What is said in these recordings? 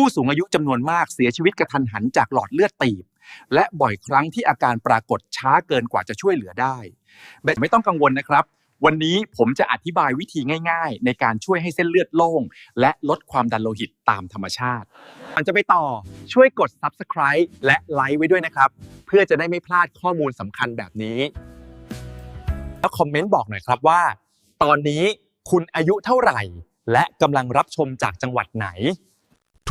ผู้สูงอายุจำนวนมากเสียชีวิตกระทันหันจากหลอดเลือดตีบ และบ่อยครั้งที่อาการปรากฏช้าเกินกว่าจะช่วยเหลือได้แต่ไม่ต้องกังวลนะครับ วันนี้ผมจะอธิบายวิธีง่าย ๆ ในการช่วยให้เส้นเลือดโล่ง และลดความดันโลหิตตามธรรมชาติก่อนจะไปต่อช่วยกด subscribe และไลค์ไว้ด้วยนะครับ เพื่อจะได้ไม่พลาดข้อมูลสำคัญแบบนี้แล้วคอมเมนต์บอกหน่อยครับว่า ตอนนี้คุณอายุเท่าไหร่ และกำลังรับชมจากจังหวัดไหน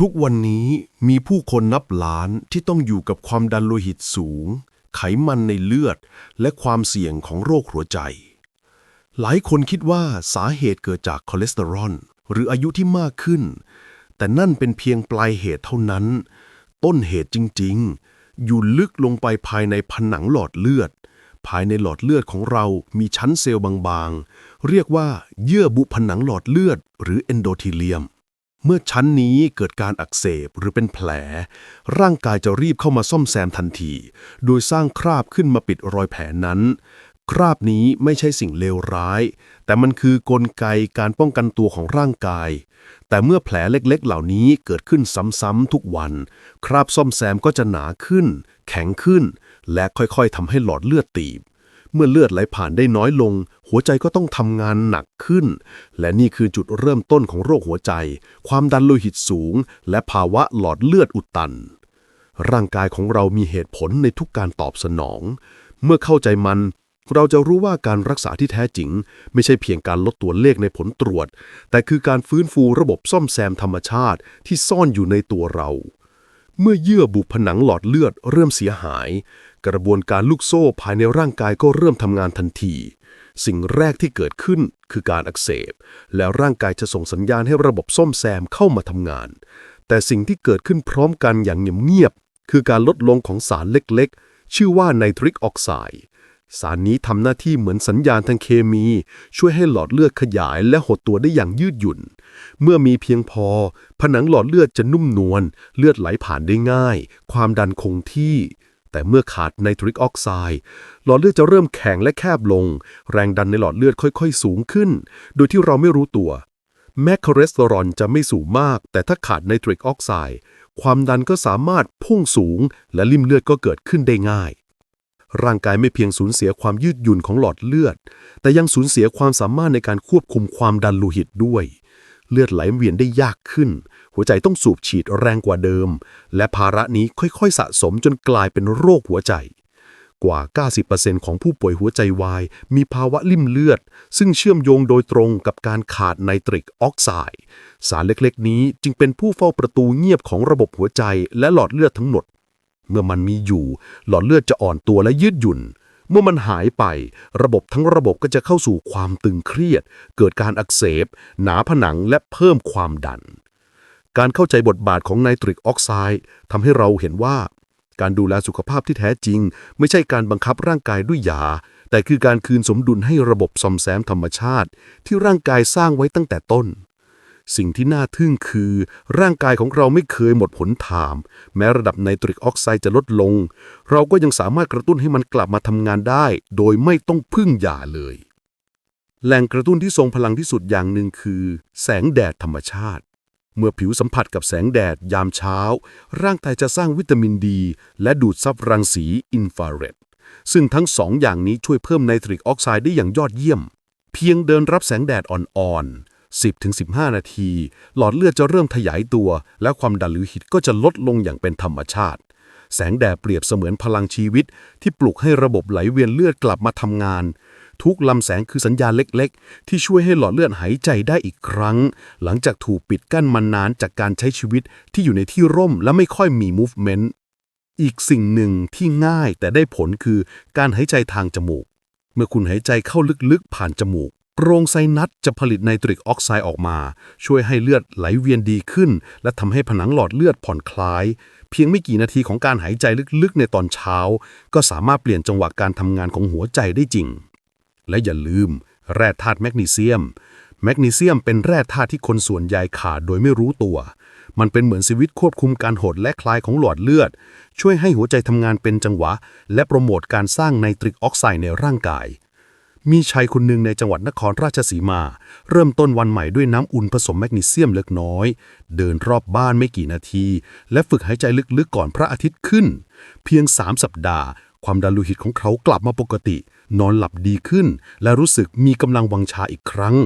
ทุกวันนี้มีผู้คนนับล้านที่ต้องอยู่กับความดันโลหิตสูง ไขมันในเลือด และความเสี่ยงของโรคหัวใจ หลายคนคิดว่าสาเหตุเกิดจากคอเลสเตอรอลหรืออายุที่มากขึ้น แต่นั่นเป็นเพียงปลายเหตุเท่านั้น ต้นเหตุจริงๆ อยู่ลึกลงไปภายในผนังหลอดเลือด ภายในหลอดเลือดของเรามีชั้นเซลล์บางๆ เรียกว่าเยื่อบุผนังหลอดเลือด หรือเอนโดทีเลียม เมื่อชั้นนี้เกิดการอักเสบหรือเป็นแผล ร่างกายจะรีบเข้ามาซ่อมแซมทันที โดยสร้างคราบขึ้นมาปิดรอยแผลนั้น คราบนี้ไม่ใช่สิ่งเลวร้าย แต่มันคือกลไกการป้องกันตัวของร่างกาย แต่เมื่อแผลเล็กๆ เหล่านี้เกิดขึ้นซ้ำๆทุกวัน คราบซ่อมแซมก็จะหนาขึ้น แข็งขึ้น และค่อยๆทำให้หลอดเลือดตีบ เมื่อเลือดไหลผ่านได้น้อยลง หัวใจก็ต้องทำงานหนักขึ้น และนี่คือจุดเริ่มต้นของโรคหัวใจ ความดันโลหิตสูง และภาวะหลอดเลือดอุดตัน ร่างกายของเรามีเหตุผลในทุกการตอบสนอง เมื่อเข้าใจมัน เราจะรู้ว่าการรักษาที่แท้จริง ไม่ใช่เพียงการลดตัวเลขในผลตรวจ แต่คือการฟื้นฟูระบบซ่อมแซมธรรมชาติที่ซ่อนอยู่ในตัวเราเมื่อเยื่อบุผนังหลอดเลือดเริ่มเสียหาย กระบวนการลูกโซ่ภายในร่างกายก็เริ่มทำงานทันที สิ่งแรกที่เกิดขึ้นคือการอักเสบ แล้วร่างกายจะส่งสัญญาณให้ระบบซ่อมแซมเข้ามาทำงาน แต่สิ่งที่เกิดขึ้นพร้อมกันอย่างเงียบๆคือการลดลงของสารเล็กๆ ชื่อว่าไนตริกออกไซด์สารนี้ทำหน้าที่เหมือนสัญญาณทางเคมี ช่วยให้หลอดเลือดขยายและหดตัวได้อย่างยืดหยุ่น เมื่อมีเพียงพอ ผนังหลอดเลือดจะนุ่มนวลเลือดไหลผ่านได้ง่าย ความดันคงที่ แต่เมื่อขาดไนตริกออกไซด์หลอดเลือดจะเริ่มแข็งและแคบลง แรงดันในหลอดเลือดค่อย ๆ สูงขึ้น โดยที่เราไม่รู้ตัวแม้คอเลสเตอรอลจะไม่สูงมาก แต่ถ้าขาดไนตริกออกไซด์ความดันก็สามารถพุ่งสูง และลิ่มเลือดก็เกิดขึ้นได้ง่าย ร่างกายไม่เพียงสูญเสียความยืดหยุ่นของหลอดเลือด แต่ยังสูญเสียความสามารถในการควบคุมความดันโลหิตด้วย เลือดไหลเวียนได้ยากขึ้น หัวใจต้องสูบฉีดแรงกว่าเดิม และภาระนี้ค่อยๆสะสมจนกลายเป็นโรคหัวใจ กว่า 90%ของผู้ป่วยหัวใจวาย มีภาวะลิ่มเลือด ซึ่งเชื่อมโยงโดยตรงกับการขาดไนตริกออกไซด์สารเล็กๆ นี้จึงเป็นผู้เฝ้าประตูเงียบของระบบหัวใจและหลอดเลือดทั้งหมด เมื่อมันมีอยู่ หลอดเลือดจะอ่อนตัวและยืดหยุ่น เมื่อมันหายไป ระบบทั้งระบบก็จะเข้าสู่ความตึงเครียด เกิดการอักเสบ หนาผนังและเพิ่มความดัน การเข้าใจบทบาทของไนตริกออกไซด์ทำให้เราเห็นว่า การดูแลสุขภาพที่แท้จริง ไม่ใช่การบังคับร่างกายด้วยยา แต่คือการคืนสมดุลให้ระบบซ่อมแซมธรรมชาติ ที่ร่างกายสร้างไว้ตั้งแต่ต้น สิ่งที่น่าทึ่งคือ ร่างกายของเราไม่เคยหมดผลถาม แม้ระดับไนตริกออกไซด์จะลดลง เราก็ยังสามารถกระตุ้นให้มันกลับมาทำงานได้ โดยไม่ต้องพึ่งยาเลย แหล่งกระตุ้นที่ทรงพลังที่สุดอย่างหนึ่งคือ แสงแดดธรรมชาติ เมื่อผิวสัมผัสกับแสงแดดยามเช้า ร่างกายจะสร้างวิตามินดี และดูดซับรังสีอินฟราเรดซึ่งทั้งสองอย่างนี้ช่วยเพิ่มไนตริกออกไซด์ได้อย่างยอดเยี่ยม เพียงเดินรับแสงแดดอ่อนๆ 10-15 นาที หลอดเลือดจะเริ่มขยายตัว และความดันโลหิตก็จะลดลงอย่างเป็นธรรมชาติ แสงแดดเปรียบเสมือนพลังชีวิต ที่ปลุกให้ระบบไหลเวียนเลือดกลับมาทำงาน ทุกลำแสงคือสัญญาณเล็กๆ ที่ช่วยให้หลอดเลือดหายใจได้อีกครั้ง หลังจากถูกปิดกั้นมานานจากการใช้ชีวิตที่อยู่ในที่ร่มและไม่ค่อยมี movement อีกสิ่งหนึ่งที่ง่ายแต่ได้ผลคือการหายใจทางจมูก เมื่อคุณหายใจเข้าลึกๆผ่านจมูก โรงไซนัสจะผลิตไนตริกออกไซด์ออกมา ช่วยให้เลือดไหลเวียนดีขึ้น และทำให้ผนังหลอดเลือดผ่อนคลาย เพียงไม่กี่นาทีของการหายใจลึกๆในตอนเช้า ก็สามารถเปลี่ยนจังหวะการทำงานของหัวใจได้จริง และอย่าลืม แร่ธาตุแมกนีเซียม แมกนีเซียมเป็นแร่ธาตุที่คนส่วนใหญ่ขาดโดยไม่รู้ตัว มันเป็นเหมือนสวิตช์ควบคุมการหดและคลายของหลอดเลือด ช่วยให้หัวใจทำงานเป็นจังหวะ และโปรโมทการสร้างไนตริกออกไซด์ในร่างกาย มีชายคนหนึ่งในจังหวัดนครราชสีมา เริ่มต้นวันใหม่ด้วยน้ำอุ่นผสมแมกนีเซียมเล็กน้อย เดินรอบบ้านไม่กี่นาที และฝึกหายใจลึกๆก่อนพระอาทิตย์ขึ้น เพียง 3 สัปดาห์ ความดันโลหิตของเขากลับมาปกติ นอนหลับดีขึ้น และรู้สึกมีกำลังวังชาอีกครั้ง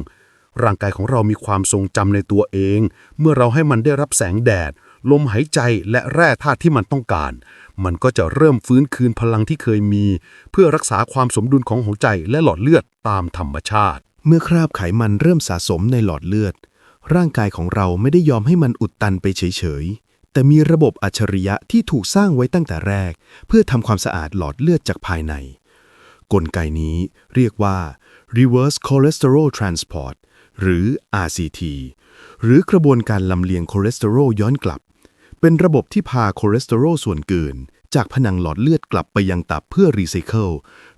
ร่างกายของเรามีความทรงจำในตัวเอง เมื่อเราให้มันได้รับแสงแดด ลมหายใจและแร่ธาตุที่มันต้องการ มันก็จะเริ่มฟื้นคืนพลังที่เคยมี เพื่อรักษาความสมดุลของหัวใจและหลอดเลือดตามธรรมชาติ เมื่อคราบไขมันเริ่มสะสมในหลอดเลือด ร่างกายของเราไม่ได้ยอมให้มันอุดตันไปเฉยๆ แต่มีระบบอัจฉริยะที่ถูกสร้างไว้ตั้งแต่แรก เพื่อทำความสะอาดหลอดเลือดจากภายใน กลไกนี้เรียกว่า reverse cholesterol transport หรือ RCT หรือกระบวนการลำเลียงคอเลสเตอรอลย้อนกลับ เป็นระบบที่พาคอเลสเตอรอลส่วนเกิน จากผนังหลอดเลือดกลับไปยังตับเพื่อรีไซเคิล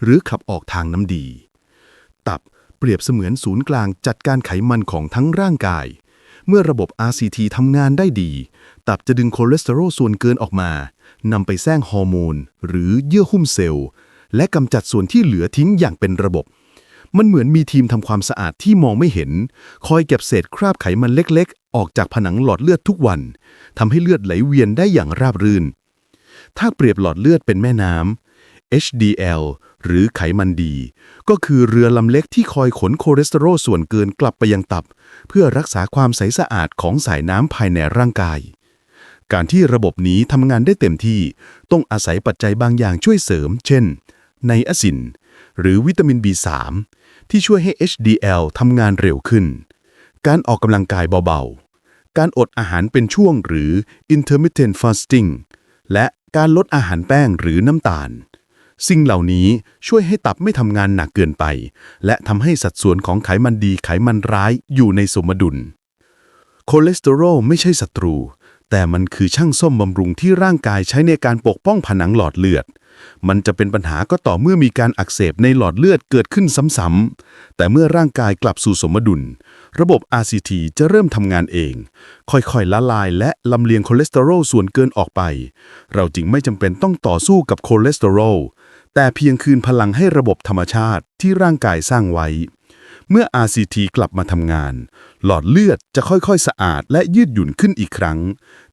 หรือขับออกทางน้ำดี ตับเปรียบเสมือนศูนย์กลางจัดการไขมันของทั้งร่างกาย เมื่อระบบ RCT ทำงานได้ดี ตับจะดึงคอเลสเตอรอลส่วนเกินออกมานำไปสร้างฮอร์โมน หรือเยื่อหุ้มเซลล์ และกำจัดส่วนที่เหลือทิ้งอย่างเป็นระบบ มันเหมือนมีทีมทำความสะอาดที่มองไม่เห็น คอยเก็บเศษคราบไขมันเล็กๆ ออกจากผนังหลอดเลือดทุกวันทำให้เลือดไหลเวียนได้อย่างราบรื่น ถ้าเปรียบหลอดเลือดเป็นแม่น้ำ HDL หรือไขมันดี ก็คือเรือลำเล็กที่คอยขนคอเลสเตอรอลส่วนเกินกลับไปยังตับ เพื่อรักษาความใสสะอาดของสายน้ำภายในร่างกาย การที่ระบบนี้ทำงานได้เต็มที่ ต้องอาศัยปัจจัยบางอย่างช่วยเสริม เช่นไนอะซินหรือวิตามิน B3 ที่ช่วยให้ HDL ทำงานเร็วขึ้น การออกกำลังกายเบาๆ การอดอาหารเป็นช่วงหรือ intermittent fasting และการลดอาหารแป้งหรือน้ำตาล สิ่งเหล่านี้ช่วยให้ตับไม่ทำงานหนักเกินไป และทำให้สัดส่วนของไขมันดีไขมันร้ายอยู่ในสมดุล คอเลสเตอรอลไม่ใช่ศัตรู แต่มันคือช่างซ่อมบำรุงที่ร่างกายใช้ในการปกป้องผนังหลอดเลือด มันจะเป็นปัญหาก็ต่อเมื่อมีการอักเสบในหลอดเลือดเกิดขึ้นซ้ำๆ แต่เมื่อร่างกายกลับสู่สมดุล ระบบ RCT จะเริ่มทำงานเอง ค่อยๆ ละลายและลำเลียงคอเลสเตอรอลส่วนเกินออกไป เราจึงไม่จำเป็นต้องต่อสู้กับคอเลสเตอรอลแต่เพียงคืนพลังให้ระบบธรรมชาติที่ร่างกายสร้างไว้ เมื่อ RCT กลับมาทำงาน หลอดเลือดจะค่อยๆ สะอาดและยืดหยุ่นขึ้นอีกครั้ง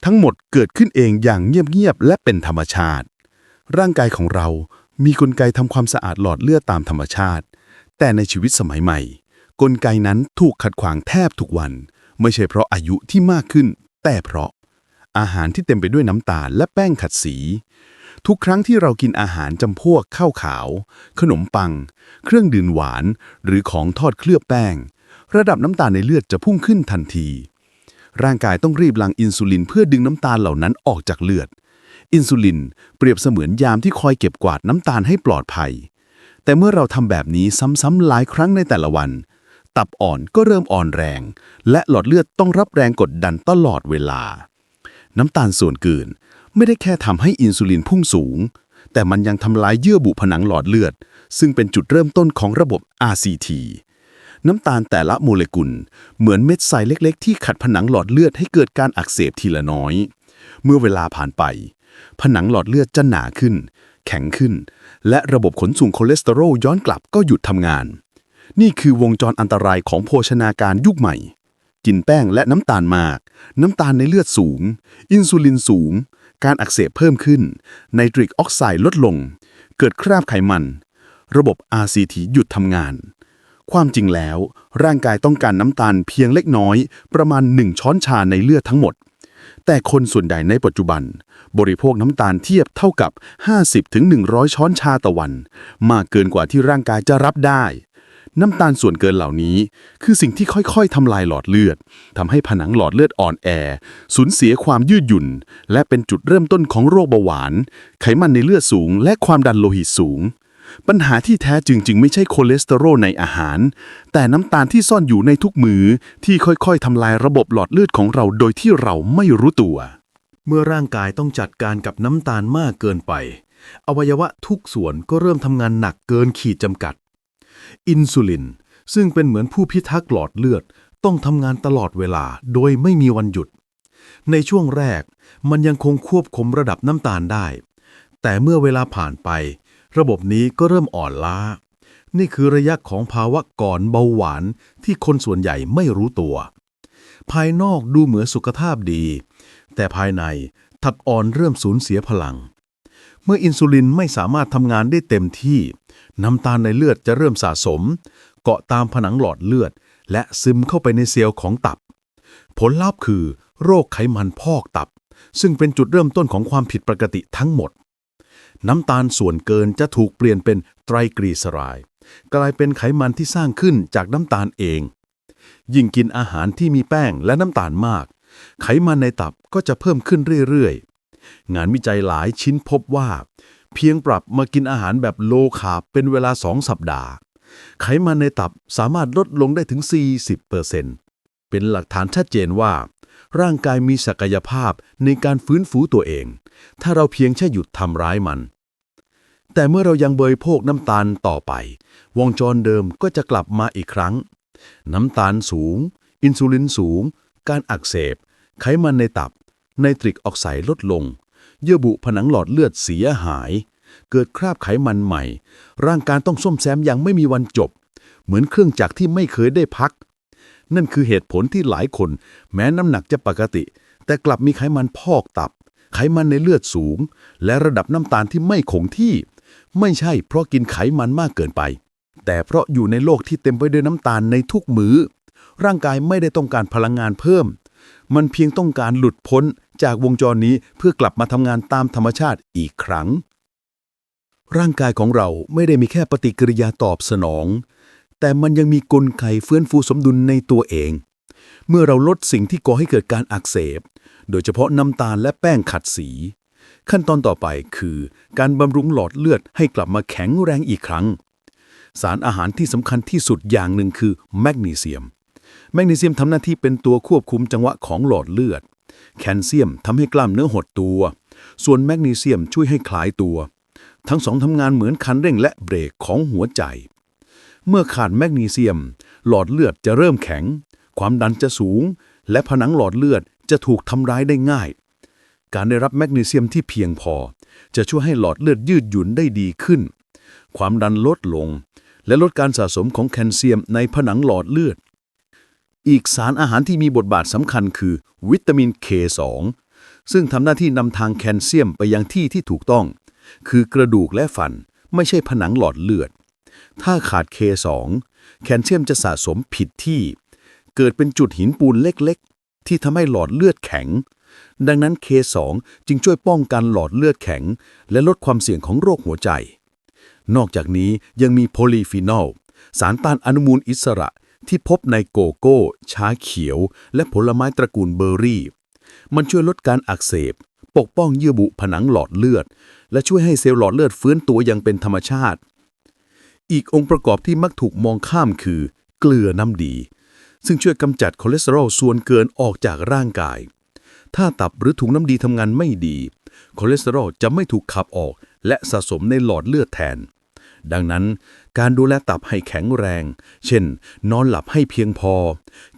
ทั้งหมดเกิดขึ้นเองอย่างเงียบๆ และเป็นธรรมชาติ ร่างกายของเรามีกลไกทำความสะอาดหลอดเลือดตามธรรมชาติ แต่ในชีวิตสมัยใหม่ กลไกนั้นถูกขัดขวางแทบทุกวัน ไม่ใช่เพราะอายุที่มากขึ้น แต่เพราะ อาหารที่เต็มไปด้วยน้ำตาลและแป้งขัดสี ทุกครั้งที่เรากินอาหารจำพวกข้าวขาว ขนมปัง เครื่องดื่มหวาน หรือของทอดเคลือบแป้ง ระดับน้ำตาลในเลือดจะพุ่งขึ้นทันที ร่างกายต้องรีบหลั่งอินซูลินเพื่อดึงน้ำตาลเหล่านั้นออกจากเลือด อินซูลินเปรียบเสมือนยามที่คอยเก็บกวาดน้ำตาลให้ปลอดภัย แต่เมื่อเราทำแบบนี้ซ้ำๆหลายครั้งในแต่ละวัน ตับอ่อนก็เริ่มอ่อนแรง และหลอดเลือดต้องรับแรงกดดันตลอดเวลา น้ำตาลส่วนเกิน ไม่ได้แค่ทำให้อินซูลินพุ่งสูง แต่มันยังทำลายเยื่อบุผนังหลอดเลือด ซึ่งเป็นจุดเริ่มต้นของระบบ RCT น้ำตาลแต่ละโมเลกุล เหมือนเม็ดทรายเล็ก ๆ ที่ขัดผนังหลอดเลือดให้เกิดการอักเสบทีละน้อย เมื่อเวลาผ่านไป ผนังหลอดเลือดจะหนาขึ้น แข็งขึ้น และระบบขนส่งคอเลสเตอรอลย้อนกลับก็หยุดทำงาน นี่คือวงจรอันตรายของโภชนาการยุคใหม่ กินแป้งและน้ำตาลมาก น้ำตาลในเลือดสูง อินซูลินสูง การอักเสบเพิ่มขึ้น ไนตริกออกไซด์ลดลง เกิดคราบไขมัน ระบบ RCT หยุดทำงาน ความจริงแล้ว ร่างกายต้องการน้ำตาลเพียงเล็กน้อย ประมาณ 1 ช้อนชาในเลือดทั้งหมด แต่คนส่วนใหญ่ในปัจจุบัน บริโภคน้ำตาลเทียบเท่ากับ 50-100 ช้อนชาต่อวัน มากเกินกว่าที่ร่างกายจะรับได้ น้ำตาลส่วนเกินเหล่านี้ คือสิ่งที่ค่อยๆทำลายหลอดเลือดทำให้ผนังหลอดเลือดอ่อนแอ สูญเสียความยืดหยุ่น และเป็นจุดเริ่มต้นของโรคเบาหวาน ไขมันในเลือดสูง และความดันโลหิตสูง ปัญหาที่แท้จริงจึงไม่ใช่คอเลสเตอรอลในอาหาร แต่น้ำตาลที่ซ่อนอยู่ในทุกมือที่ค่อยๆทำลายระบบหลอดเลือดของเราโดยที่เราไม่รู้ตัว เมื่อร่างกายต้องจัดการกับน้ำตาลมากเกินไป อวัยวะทุกส่วนก็เริ่มทำงานหนักเกินขีดจำกัด อินซูลิน ซึ่งเป็นเหมือนผู้พิทักษ์หลอดเลือด ต้องทำงานตลอดเวลาโดยไม่มีวันหยุด ในช่วงแรกมันยังคงควบคุมระดับน้ำตาลได้ แต่เมื่อเวลาผ่านไป ระบบนี้ก็เริ่มอ่อนล้า นี่คือระยะของภาวะก่อนเบาหวานที่คนส่วนใหญ่ไม่รู้ตัว ภายนอกดูเหมือนสุขภาพดี แต่ภายในถักอ่อนเริ่มสูญเสียพลัง เมื่ออินซูลินไม่สามารถทำงานได้เต็มที่ น้ำตาลในเลือดจะเริ่มสะสม เกาะตามผนังหลอดเลือด และซึมเข้าไปในเซลล์ของตับ ผลลัพธ์คือ โรคไขมันพอกตับ ซึ่งเป็นจุดเริ่มต้นของความผิดปกติทั้งหมด น้ำตาลส่วนเกินจะถูกเปลี่ยนเป็นไตรกลีเซอไรด์กลายเป็นไขมันที่สร้างขึ้นจากน้ำตาลเอง ยิ่งกินอาหารที่มีแป้งและน้ำตาลมาก ไขมันในตับก็จะเพิ่มขึ้นเรื่อยๆ งานวิจัยหลายชิ้นพบว่า เพียงปรับมากินอาหารแบบโลคาร์บเป็นเวลา 2 สัปดาห์ ไขมันในตับสามารถลดลงได้ถึง 40%เป็นหลักฐานชัดเจนว่า ร่างกายมีศักยภาพในการฟื้นฟูตัวเอง ถ้าเราเพียงแค่หยุดทำร้ายมัน แต่เมื่อเรายังบริโภคน้ำตาลต่อไป วงจรเดิมก็จะกลับมาอีกครั้ง น้ำตาลสูง อินซูลินสูง การอักเสบ ไขมันในตับ ไนตริกออกไซด์ลดลง เยื่อบุผนังหลอดเลือดเสียหาย เกิดคราบไขมันใหม่ ร่างกายต้องซ่อมแซมอย่างไม่มีวันจบ เหมือนเครื่องจักรที่ไม่เคยได้พัก นั่นคือเหตุผลที่หลายคน แม้น้ำหนักจะปกติ แต่กลับมีไขมันพอกตับ ไขมันในเลือดสูง และระดับน้ำตาลที่ไม่คงที่ ไม่ใช่เพราะกินไขมันมากเกินไป แต่เพราะอยู่ในโลกที่เต็มไปด้วยน้ำตาลในทุกมือ้อร่างกายไม่ได้ต้องการพลังงานเพิ่ม มันเพียงต้องการหลุดพ้นจากวงจรนี้เพื่อกลับมาทำงานตามธรรมชาติอีกครั้ง ร่างกายของเราไม่ได้มีแค่ปฏิกิริยาตอบสนอง แต่มันยังมีกลไกเฟื้นฟูสมดุลในตัวเอง เมื่อเราลดสิ่งที่ก่อให้เกิดการอักเสบ โดยเฉพาะน้ำตาลและแป้งขัดสี ขั้นตอนต่อไปคือ การบำรุงหลอดเลือดให้กลับมาแข็งแรงอีกครั้ง สารอาหารที่สำคัญที่สุดอย่างหนึ่งคือแมกนีเซียม แมกนีเซียมทำหน้าที่เป็นตัวควบคุมจังหวะของหลอดเลือด แคลเซียมทำให้กล้ามเนื้อหดตัว ส่วนแมกนีเซียมช่วยให้คลายตัว ทั้งสองทำงานเหมือนคันเร่งและเบรกของหัวใจ เมื่อขาดแมกนีเซียม หลอดเลือดจะเริ่มแข็ง ความดันจะสูง และผนังหลอดเลือดจะถูกทำร้ายได้ง่าย การได้รับแมกนีเซียมที่เพียงพอ จะช่วยให้หลอดเลือดยืดหยุ่นได้ดีขึ้น ความดันลดลง และลดการสะสมของแคลเซียมในผนังหลอดเลือด อีกสารอาหารที่มีบทบาทสำคัญคือ วิตามิน K2 ซึ่งทำหน้าที่นำทางแคลเซียมไปยังที่ที่ถูกต้อง คือกระดูกและฟัน ไม่ใช่ผนังหลอดเลือด ถ้าขาด K2 แคลเซียมจะสะสมผิดที่ เกิดเป็นจุดหินปูนเล็กๆ ที่ทำให้หลอดเลือดแข็ง ดังนั้น K2 จึงช่วยป้องกันหลอดเลือดแข็ง และลดความเสี่ยงของโรคหัวใจ นอกจากนี้ยังมีโพลีฟีนอลสารต้านอนุมูลอิสระ ที่พบในโกโก้ ชาเขียว และผลไม้ตระกูลเบอร์รี่ มันช่วยลดการอักเสบ ปกป้องเยื่อบุผนังหลอดเลือด และช่วยให้เซลล์หลอดเลือดฟื้นตัวอย่างเป็นธรรมชาติ อีกองค์ประกอบที่มักถูกมองข้ามคือ เกลือน้ำดี ซึ่งช่วยกำจัดคอเลสเตอรอลส่วนเกินออกจากร่างกาย ถ้าตับหรือถุงน้ำดีทำงานไม่ดี คอเลสเตอรอลจะไม่ถูกขับออก และสะสมในหลอดเลือดแทน ดังนั้น การดูแลตับให้แข็งแรง เช่น นอนหลับให้เพียงพอ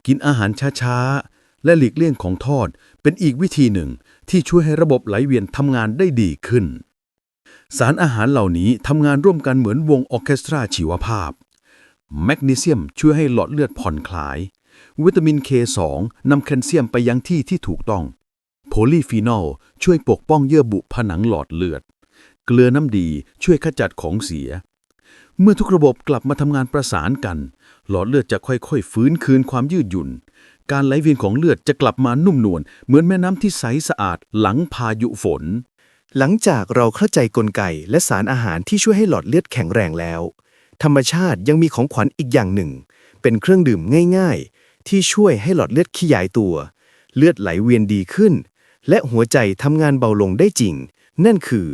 กินอาหารช้าๆ และหลีกเลี่ยงของทอด เป็นอีกวิธีหนึ่งที่ช่วยให้ระบบไหลเวียนทำงานได้ดีขึ้น สารอาหารเหล่านี้ทำงานร่วมกันเหมือนวงออเคสตราชีวภาพ แมกนีเซียมช่วยให้หลอดเลือดผ่อนคลาย วิตามิน K2 นำแคลเซียมไปยังที่ที่ถูกต้อง โพลีฟีนอลช่วยปกป้องเยื่อบุผนังหลอดเลือด เกลือน้ำดีช่วยขจัดของเสีย เมื่อทุกระบบกลับมาทำงานประสานกัน หลอดเลือดจะค่อยๆ ฟื้นคืนความยืดหยุ่น การไหลเวียนของเลือดจะกลับมานุ่มนวลเหมือนแม่น้ำที่ใสสะอาดหลังพายุฝน หลังจากเราเข้าใจกลไกและสารอาหารที่ช่วยให้หลอดเลือดแข็งแรงแล้ว ธรรมชาติยังมีของขวัญอีกอย่างหนึ่ง เป็นเครื่องดื่มง่ายๆ ที่ช่วยให้หลอดเลือดขยายตัว เลือดไหลเวียนดีขึ้น และหัวใจทำงานเบาลงได้จริง นั่นคือ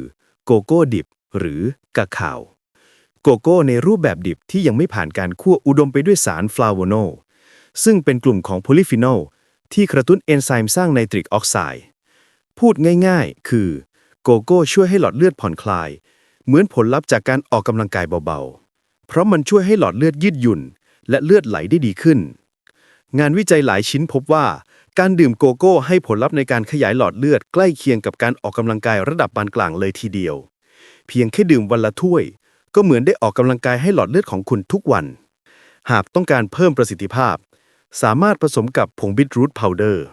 โกโก้ดิบ หรือกาคาว โกโก้ในรูปแบบดิบที่ยังไม่ผ่านการคั่วอุดมไปด้วยสารฟลาโวโนลซึ่งเป็นกลุ่มของโพลีฟีนอลที่กระตุ้นเอนไซม์สร้างไนตริกออกไซด์ พูดง่ายๆ คือโกโก้ช่วยให้หลอดเลือดผ่อนคลาย เหมือนผลลัพธ์จากการออกกำลังกายเบาๆ เพราะมันช่วยให้หลอดเลือดยืดหยุ่น และเลือดไหลได้ดีขึ้น งานวิจัยหลายชิ้นพบว่า การดื่มโกโก้ให้ผลลัพธ์ในการขยายหลอดเลือดใกล้เคียงกับการออกกำลังกายระดับปานกลางเลยทีเดียว เพียงแค่ดื่มวันละถ้วย ก็เหมือนได้ออกกำลังกายให้หลอดเลือดของคุณทุกวัน หากต้องการเพิ่มประสิทธิภาพ สามารถผสมกับผงบิทรูทพาวเดอร์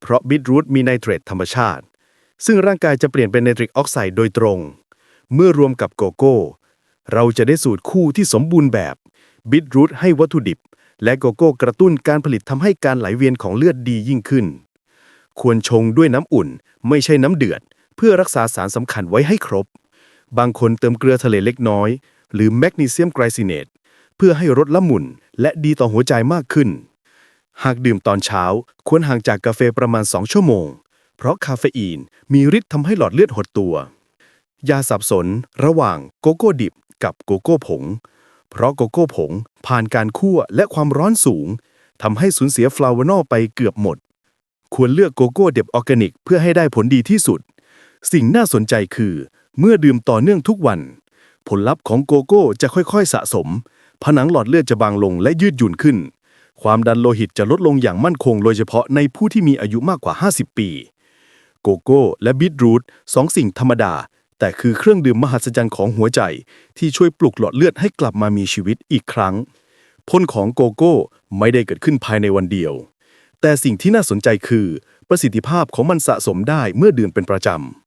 เพราะบิทรูทมีไนเตรตธรรมชาติ ซึ่งร่างกายจะเปลี่ยนเป็นไนตริกออกไซด์โดยตรง เมื่อรวมกับโกโก้ เราจะได้สูตรคู่ที่สมบูรณ์แบบบิทรูทให้วัตถุดิบ และโกโก้กระตุ้นการผลิตทำให้การไหลเวียนของเลือดดียิ่งขึ้น ควรชงด้วยน้ำอุ่น ไม่ใช่น้ำเดือด เพื่อรักษาสารสำคัญไว้ให้ครบ บางคนเติมเกลือทะเลเล็กน้อย หรือแมกนีเซียมไกรซิเนตเพื่อให้รสละมุนและดีต่อหัวใจมากขึ้น หากดื่มตอนเช้าควรห่างจากกาแฟประมาณ 2 ชั่วโมง เพราะคาเฟอีนมีฤทธิ์ทำให้หลอดเลือดหดตัวอย่าสับสนระหว่างโกโก้ดิบกับโกโก้ผง เพราะโกโก้ผงผ่านการคั่วและความร้อนสูงทำให้สูญเสียฟลาวโนอลไปเกือบหมด ควรเลือกโกโก้เด็บออร์แกนิก เพื่อให้ได้ผลดีที่สุด สิ่งน่าสนใจคือ เมื่อดื่มต่อเนื่องทุกวัน ผลลัพธ์ของโกโก้จะค่อยๆสะสม ผนังหลอดเลือดจะบางลงและยืดหยุ่นขึ้น ความดันโลหิตจะลดลงอย่างมั่นคงโดยเฉพาะในผู้ที่มีอายุมากกว่า 50 ปี โกโก้และบีทรูทสองสิ่งธรรมดา แต่คือเครื่องดื่มมหัศจรรย์ของหัวใจ ที่ช่วยปลุกหลอดเลือดให้กลับมามีชีวิตอีกครั้งผลของโกโก้ไม่ได้เกิดขึ้นภายในวันเดียว แต่สิ่งที่น่าสนใจคือ ประสิทธิภาพของมันสะสมได้เมื่อดื่มเป็นประจำ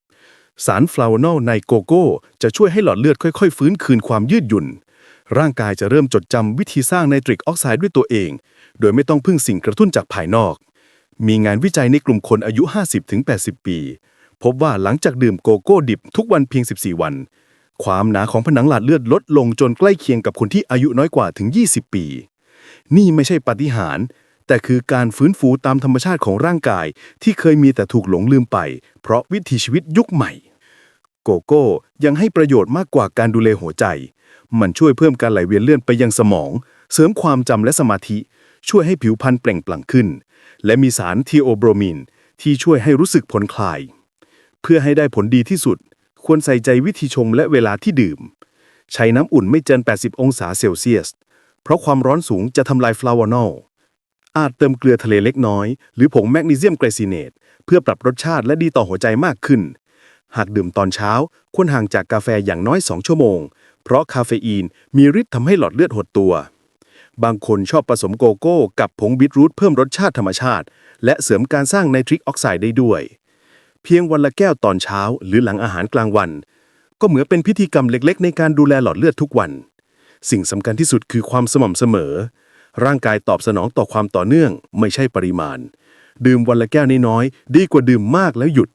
สารฟลาวนอลในโกโก้ จะช่วยให้หลอดเลือดค่อยๆ ฟื้นคืนความยืดหยุ่น ร่างกายจะเริ่มจดจำวิธีสร้างไนตริกออกไซด์ด้วยตัวเอง โดยไม่ต้องพึ่งสิ่งกระตุ้นจากภายนอก มีงานวิจัยในกลุ่มคนอายุ 50-80 ปี พบว่าหลังจากดื่มโกโก้ดิบทุกวันเพียง 14 วัน ความหนาของผนังหลอดเลือดลดลงจนใกล้เคียงกับคนที่อายุน้อยกว่าถึง 20 ปี นี่ไม่ใช่ปาฏิหาริย์ แต่คือการฟื้นฟูตามธรรมชาติของร่างกาย ที่เคยมีแต่ถูกหลงลืมไป เพราะวิถีชีวิตยุคใหม่ โกโก้ยังให้ประโยชน์มากกว่าการดูแลหัวใจ มันช่วยเพิ่มการไหลเวียนเลือดไปยังสมอง เสริมความจำและสมาธิ ช่วยให้ผิวพรรณเปล่งปลั่งขึ้น และมีสารทีโอโบรมีนที่ช่วยให้รู้สึกผ่อนคลาย เพื่อให้ได้ผลดีที่สุด ควรใส่ใจวิธีชงและเวลาที่ดื่ม ใช้น้ำอุ่นไม่เกิน 80 องศาเซลเซียส เพราะความร้อนสูงจะทำลายฟลาวโนอล อาจเติมเกลือทะเลเล็กน้อย หรือผงแมกนีเซียมไกรซีเนตเพื่อปรับรสชาติและดีต่อหัวใจมากขึ้น หากดื่มตอนเช้า ควรห่างจากกาแฟอย่างน้อย 2 ชั่วโมง เพราะคาเฟอีนมีฤทธิ์ทำให้หลอดเลือดหดตัว บางคนชอบผสมโกโก้กับผงบีทรูทเพิ่มรสชาติธรรมชาติ และเสริมการสร้างไนตริกออกไซด์ได้ด้วย เพียงวันละแก้วตอนเช้า หรือหลังอาหารกลางวัน ก็เหมือนเป็นพิธีกรรมเล็ก ๆ ในการดูแลหลอดเลือดทุกวัน สิ่งสำคัญที่สุดคือความสม่ำเสมอ ร่างกายตอบสนองต่อความต่อเนื่อง ไม่ใช่ปริมาณ ดื่มวันละแก้วน้อยๆดีกว่าดื่มมากแล้วหยุด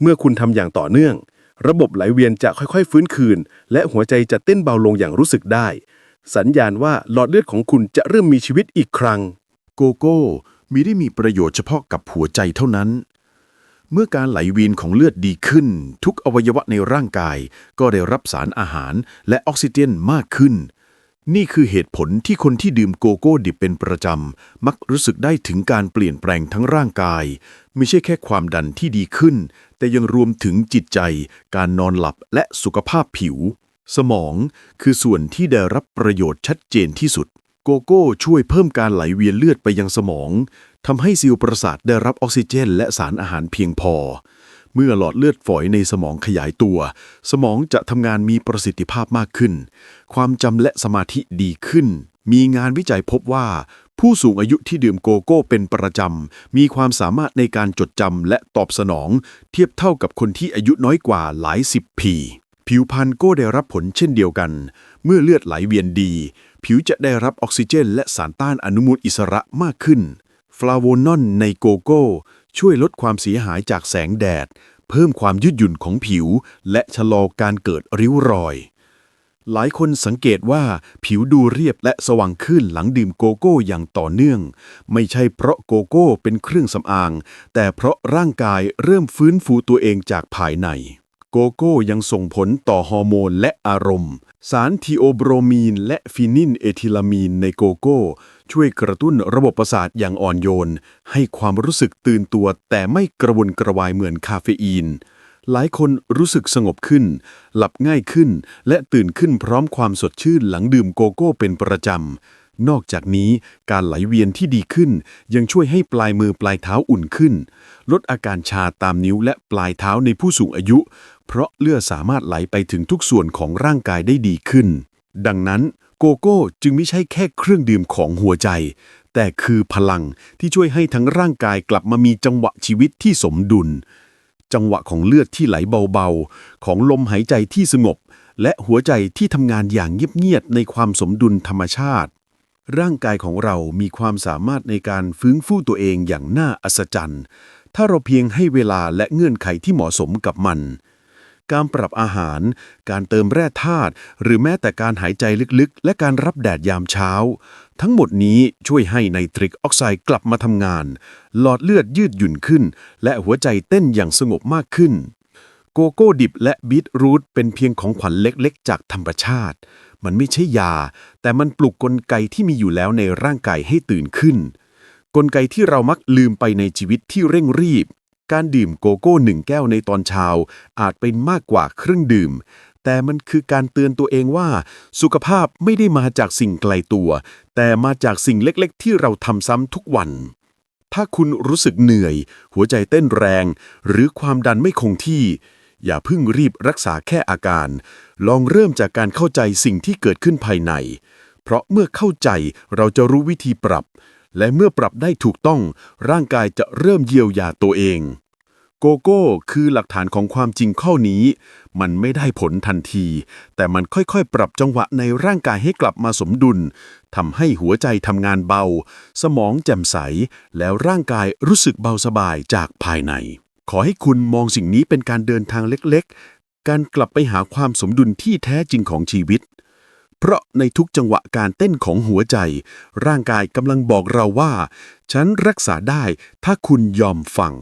เมื่อคุณทำอย่างต่อเนื่อง ระบบไหลเวียนจะค่อยๆ ฟื้นคืน และหัวใจจะเต้นเบาลงอย่างรู้สึกได้ สัญญาณว่าหลอดเลือดของคุณจะเริ่มมีชีวิตอีกครั้ง โกโก้มีได้มีประโยชน์เฉพาะกับหัวใจเท่านั้น เมื่อการไหลเวียนของเลือดดีขึ้น ทุกอวัยวะในร่างกายก็ได้รับสารอาหารและออกซิเจนมากขึ้น นี่คือเหตุผลที่คนที่ดื่มโกโก้ดิบเป็นประจำ มักรู้สึกได้ถึงการเปลี่ยนแปลงทั้งร่างกาย ไม่ใช่แค่ความดันที่ดีขึ้น แต่ยังรวมถึงจิตใจ การนอนหลับและสุขภาพผิว สมองคือส่วนที่ได้รับประโยชน์ชัดเจนที่สุด โกโก้ช่วยเพิ่มการไหลเวียนเลือดไปยังสมองทำให้เซลล์ประสาทได้รับออกซิเจน และสารอาหารเพียงพอ เมื่อหลอดเลือดฝอยในสมองขยายตัว สมองจะทำงานมีประสิทธิภาพมากขึ้น ความจำและสมาธิดีขึ้น มีงานวิจัยพบว่า ผู้สูงอายุที่ดื่มโกโก้เป็นประจำ มีความสามารถในการจดจำและตอบสนอง เทียบเท่ากับคนที่อายุน้อยกว่าหลายสิบปี ผิวพรรณก็ได้รับผลเช่นเดียวกัน เมื่อเลือดไหลเวียนดี ผิวจะได้รับออกซิเจน และสารต้านอนุมูลอิสระมากขึ้นฟลาโวนอนในโกโก้ ช่วยลดความเสียหายจากแสงแดด เพิ่มความยืดหยุ่นของผิว และชะลอการเกิดริ้วรอย หลายคนสังเกตว่าผิวดูเรียบและสว่างขึ้นหลังดื่มโกโก้อย่างต่อเนื่อง ไม่ใช่เพราะโกโก้เป็นเครื่องสำอาง แต่เพราะร่างกายเริ่มฟื้นฟูตัวเองจากภายใน โกโก้ยังส่งผลต่อฮอร์โมนและอารมณ์ สารทีโอโบรมีน และฟินินเอทิลามีนในโกโก้ ช่วยกระตุ้นระบบประสาทอย่างอ่อนโยน ให้ความรู้สึกตื่นตัว แต่ไม่กระวนกระวายเหมือนคาเฟอีน หลายคนรู้สึกสงบขึ้น หลับง่ายขึ้น และตื่นขึ้นพร้อมความสดชื่นหลังดื่มโกโก้เป็นประจำ นอกจากนี้การไหลเวียนที่ดีขึ้น ยังช่วยให้ปลายมือปลายเท้าอุ่นขึ้น ลดอาการชาตามนิ้วและปลายเท้าในผู้สูงอายุ เพราะเลือดสามารถไหลไปถึงทุกส่วนของร่างกายได้ดีขึ้น ดังนั้นโกโก้จึงไม่ใช่แค่เครื่องดื่มของหัวใจ แต่คือพลังที่ช่วยให้ทั้งร่างกายกลับมามีจังหวะชีวิตที่สมดุล จังหวะของเลือดที่ไหลเบาๆ ของลมหายใจที่สงบ และหัวใจที่ทำงานอย่างเงียบๆในความสมดุลธรรมชาติ ร่างกายของเรามีความสามารถในการฟื้นฟูตัวเองอย่างน่าอัศจรรย์ ถ้าเราเพียงให้เวลาและเงื่อนไขที่เหมาะสมกับมัน การปรับอาหาร การเติมแร่ธาตุ หรือแม้แต่การหายใจลึกๆ และการรับแดดยามเช้า ทั้งหมดนี้ช่วยให้ไนตริกออกไซด์กลับมาทำงาน หลอดเลือดยืดหยุ่นขึ้น และหัวใจเต้นอย่างสงบมากขึ้น โกโก้ดิบและบีทรูทเป็นเพียงของขวัญเล็กๆ จากธรรมชาติ มันไม่ใช่ยา แต่มันปลุกกลไกที่มีอยู่แล้วในร่างกายให้ตื่นขึ้น กลไกที่เรามักลืมไปในชีวิตที่เร่งรีบ การดื่มโกโก้หนึ่งแก้วในตอนเช้าอาจเป็นมากกว่าเครื่องดื่ม แต่มันคือการเตือนตัวเองว่า สุขภาพไม่ได้มาจากสิ่งไกลตัว แต่มาจากสิ่งเล็กๆ ที่เราทำซ้ำทุกวันถ้าคุณรู้สึกเหนื่อย หัวใจเต้นแรง หรือความดันไม่คงที่ อย่าเพิ่งรีบรักษาแค่อาการ ลองเริ่มจากการเข้าใจสิ่งที่เกิดขึ้นภายใน เพราะเมื่อเข้าใจเราจะรู้วิธีปรับ และเมื่อปรับได้ถูกต้อง ร่างกายจะเริ่มเยียวยาตัวเอง โกโก้คือหลักฐานของความจริงข้อนี้ มันไม่ได้ผลทันที แต่มันค่อยๆ ปรับจังหวะในร่างกายให้กลับมาสมดุลทำให้หัวใจทำงานเบา สมองแจ่มใส แล้วร่างกายรู้สึกเบาสบายจากภายใน ขอให้คุณมองสิ่งนี้เป็นการเดินทางเล็กๆ การกลับไปหาความสมดุลที่แท้จริงของชีวิต เพราะในทุกจังหวะการเต้นของหัวใจ ร่างกายกำลังบอกเราว่า ฉันรักษาได้ถ้าคุณยอมฟัง